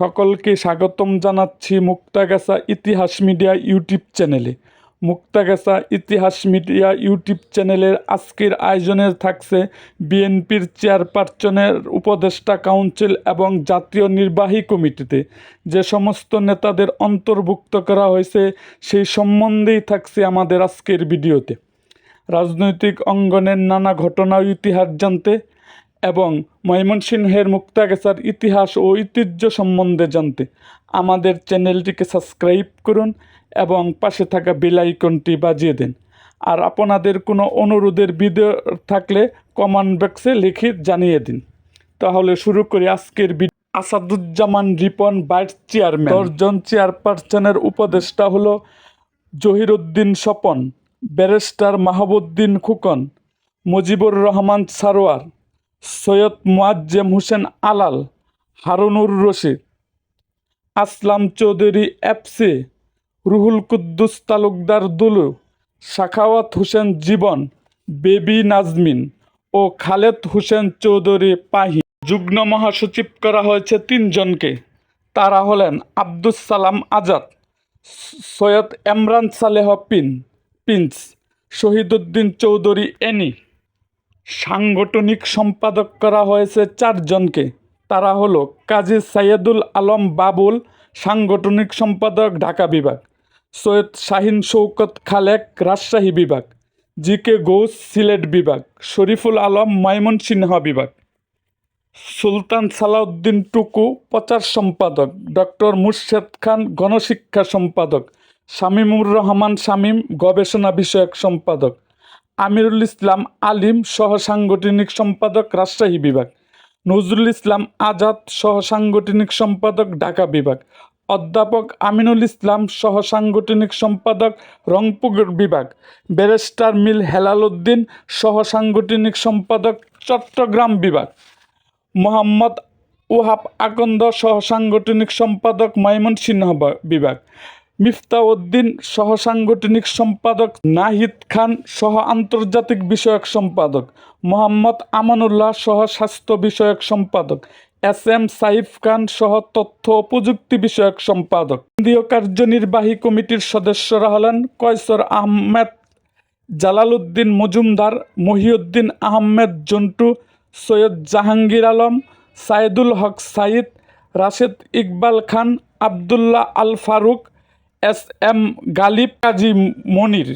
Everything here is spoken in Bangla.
সকলকে স্বাগতম জানাচ্ছি মুক্তাগাছা ইতিহাস মিডিয়া ইউটিউব চ্যানেলে। মুক্তাগাছা ইতিহাস মিডিয়া ইউটিউব চ্যানেলের আজকের আয়োজনে থাকছে বিএনপির চেয়ারপারসনের উপদেষ্টা কাউন্সিল এবং জাতীয় নির্বাহী কমিটিতে। যে সমস্ত নেতাদের অন্তর্ভুক্ত করা হয়েছে, সেই সম্বন্ধেই থাকছে আমাদের আজকের ভিডিওতে। রাজনৈতিক অঙ্গনের নানা ঘটনা ইতিহাস জানতে এবং ময়মনসিংহের মুক্তাগাছার ইতিহাস ও ঐতিহ্য সম্বন্ধে জানতে আমাদের চ্যানেলটিকে সাবস্ক্রাইব করুন এবং পাশে থাকা বেল আইকনটি বাজিয়ে দিন। আর আপনাদের কোনো অনুরোধের ভিডিও থাকলে কমেন্ট বক্সে লিখে জানিয়ে দিন। তাহলে শুরু করি আজকের video Asaduzzaman Ripon vice chairman দশজন চেয়ারপারসনের উপদেষ্টা হলো Zahiruddin Swapan, barrister Mahbubuddin Khokon, Mujibur Rahman Sarwar. Syed Muazzem Hossain Alal, Harunur Rashid, Aslam Chowdhury FC Ruhul Quddus Talukdar Dulu Sakhawat Hossain Jibon, Baby Naznin ও খালেদ হোসেন চৌধুরী পাহি। যুগ্ম মহাসচিব করা হয়েছে তিনজনকে। তারা হলেন আব্দুস সালাম আজাদ, সৈয়দ এমরান সালেহ পিন, পিন্স, শহীদুদ্দিন চৌধুরী এনি সাংগঠনিক সম্পাদক করা হয়েছে চারজনকে। তারা হলো কাজী সাইয়েদুল আলম বাবুল, সাংগঠনিক সম্পাদক ঢাকা বিভাগ, সৈয়দ শাহিন শৌকত খালেক, রাজশাহী বিভাগ জি কে ঘোষ সিলেট বিভাগ, শরীফুল আলম ময়মনসিংহ বিভাগ। সুলতান সালাউদ্দিন টুকু, প্রচার সম্পাদক, ডক্টর মুর্শেদ খান, গণশিক্ষা সম্পাদক, শামীমুর রহমান শামীম, গবেষণা বিষয়ক সম্পাদক আমিরুল ইসলাম আলিম সহ সাংগঠনিক সম্পাদক রাজশাহী বিভাগ। নজরুল ইসলাম আজাদ সহ সাংগঠনিক সম্পাদক ঢাকা বিভাগ। অধ্যাপক আমিনুল ইসলাম সহ সাংগঠনিক সম্পাদক রংপুর বিভাগ। ব্যারিস্টার মিল হেলাল উদ্দিন সহ সাংগঠনিক সম্পাদক চট্টগ্রাম বিভাগ। মোহাম্মদ ওহাব আকন্দ সহ সাংগঠনিক সম্পাদক ময়মনসিংহ বিভাগ। মিফতাউদ্দিন সহ সাংগঠনিক সম্পাদক, নাহিদ খান সহ আন্তর্জাতিক বিষয়ক সম্পাদক, মোহাম্মদ আমানুল্লাহ সহ স্বাস্থ্য বিষয়ক সম্পাদক, এস এম সাইফ খান সহ তথ্য ও প্রযুক্তি বিষয়ক সম্পাদক। কেন্দ্রীয় কার্যনির্বাহী কমিটির সদস্যরা হলেন কয়সর আহমেদ, জালালউদ্দিন মজুমদার, মহিউদ্দিন আহমেদ জন্টু, সৈয়দ জাহাঙ্গীর আলম, সাইদুল হক সাইদ, রাশেদ ইকবাল খান, আবদুল্লাহ আল ফারুক এস এম গালিব কাজী মনির।